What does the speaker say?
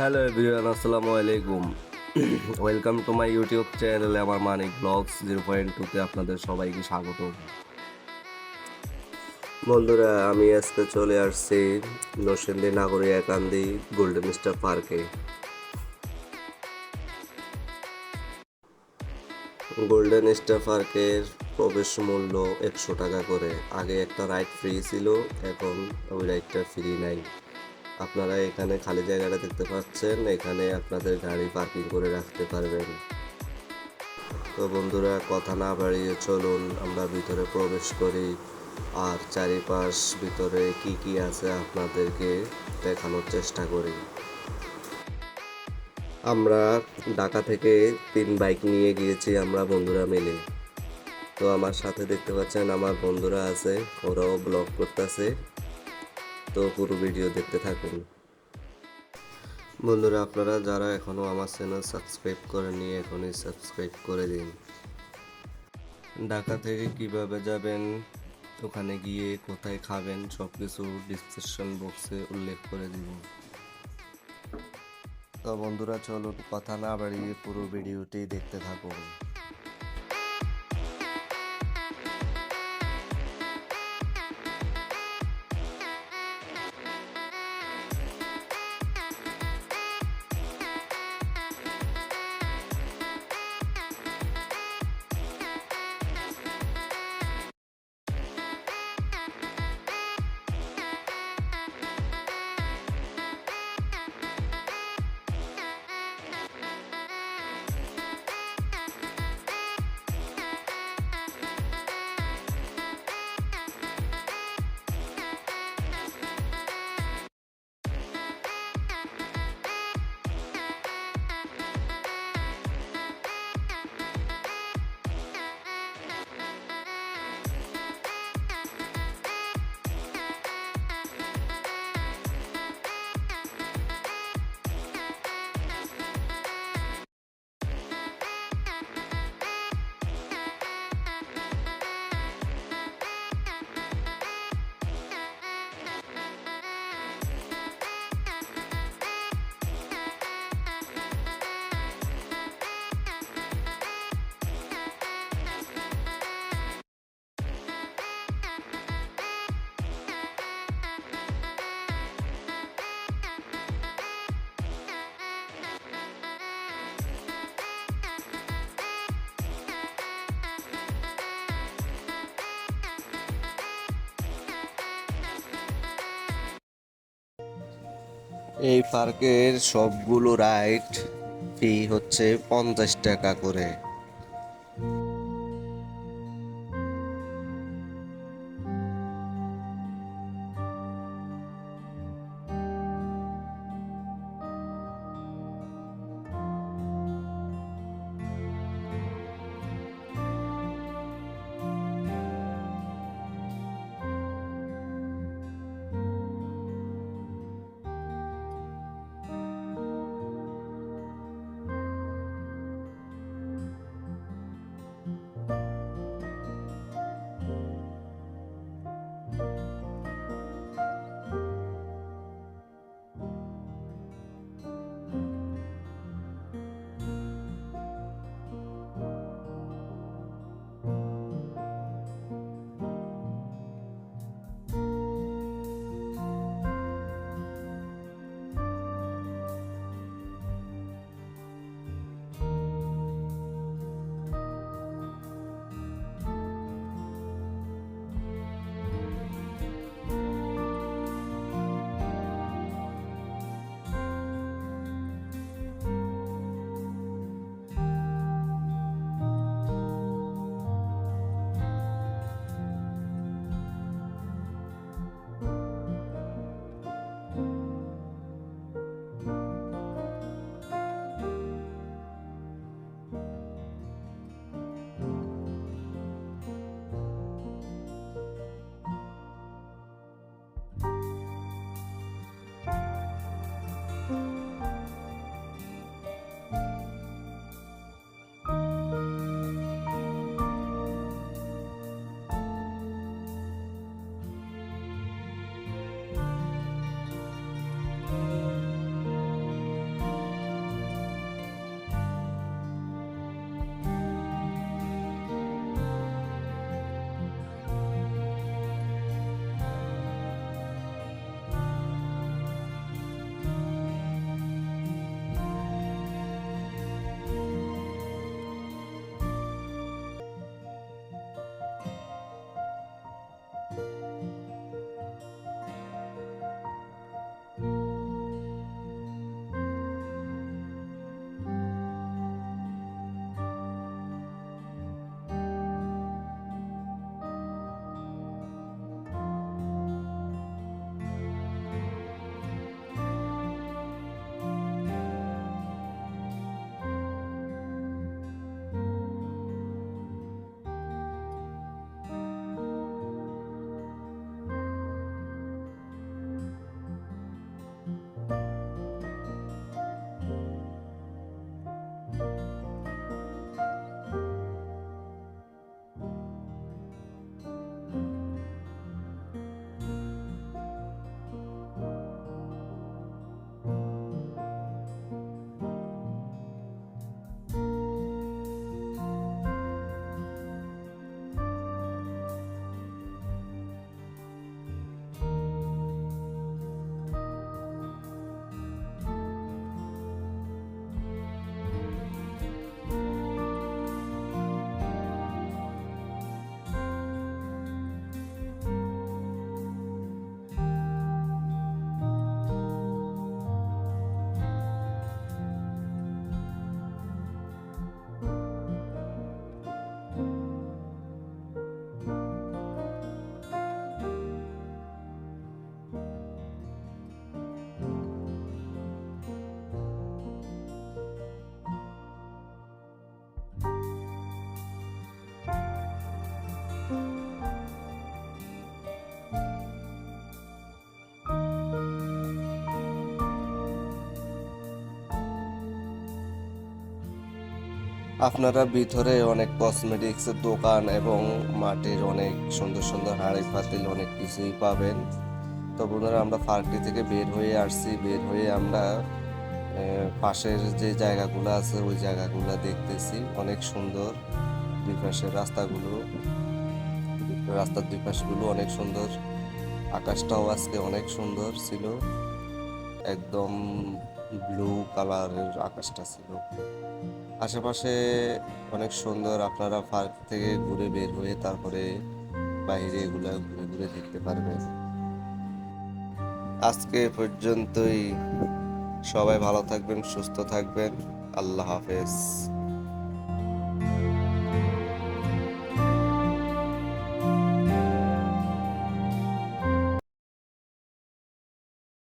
Hello everyone আসসালামু আলাইকুম। Welcome to my YouTube চ্যানেলে আমার মানিক ব্লগস, জিরো পয়েন্ট টুতে আপনাদের সবাইকে স্বাগত। বন্ধুরা, আমি আজকে চলে আসছি নরসিংদী নাগরী একান্দি গোল্ডেন স্টার পার্কে গোল্ডেন স্টার পার্কের প্রবেশ মূল্য একশো টাকা করে। আগে একটা রাইড ফ্রি ছিল, এখন ওই রাইডটা ফ্রি নাই। আপনারা এখানে খালি জায়গাটা দেখতে পাচ্ছেন। এখানে আপনাদের গাড়ি পার্কিং করে রাখতে পারবেন। তো বন্ধুরা, কথা না বাড়িয়ে চলুন, আমরা ভিতরে প্রবেশ করি। আর চারিপাশ ভিতরে কি কি আছে আপনাদেরকে দেখানোর চেষ্টা করি। আমরা ঢাকা থেকে তিন বাইক নিয়ে গিয়েছি আমরা বন্ধুরা মিলে। তো আমার সাথে দেখতে পাচ্ছেন আমার বন্ধুরা আছে, ওরাও ব্লগ করতেছে। তো পুরো ভিডিও দেখতে থাকুন। বন্ধুরা, আপনারা যারা এখনও আমার চ্যানেল সাবস্ক্রাইব করেননি, এখনই সাবস্ক্রাইব করে দিন। ঢাকা থেকে কীভাবে যাবেন, ওখানে গিয়ে কোথায় খাবেন সব কিছু ডিসক্রিপশন বক্সে উল্লেখ করে দিব। তো বন্ধুরা, চলুন কথা না বাড়িয়ে পুরো ভিডিওটি দেখতে থাকুন। এই পার্কের সবগুলো রাইড ফি হচ্ছে পঞ্চাশ টাকা করে। আপনারা ভিতরে অনেক কসমেটিক্সের দোকান এবং মাটির অনেক সুন্দর সুন্দর হাঁড়ি পাতিল অনেক কিছুই পাবেন। তো বন্ধুরা, আমরা পার্কটি থেকে বের হয়ে আসছি। বের হয়ে আমরা পাশের যে জায়গাগুলো আছে, ওই জায়গাগুলো দেখতেছি। অনেক সুন্দর দুই পাশের রাস্তাগুলো। রাস্তার দুই পাশগুলো অনেক সুন্দর। আকাশটাও আজকে অনেক সুন্দর ছিল। একদম ব্লু কালারের আকাশটা ছিল। আশেপাশে অনেক সুন্দর আপনারা পার্ক থেকে ঘুরে বের হয়ে তারপরে বাইরে এগুলো ঘুরে ঘুরে দেখতে পারবেন। আজকে পর্যন্তই। সবাই ভালো থাকবেন, সুস্থ থাকবেন। আল্লাহ হাফেজ।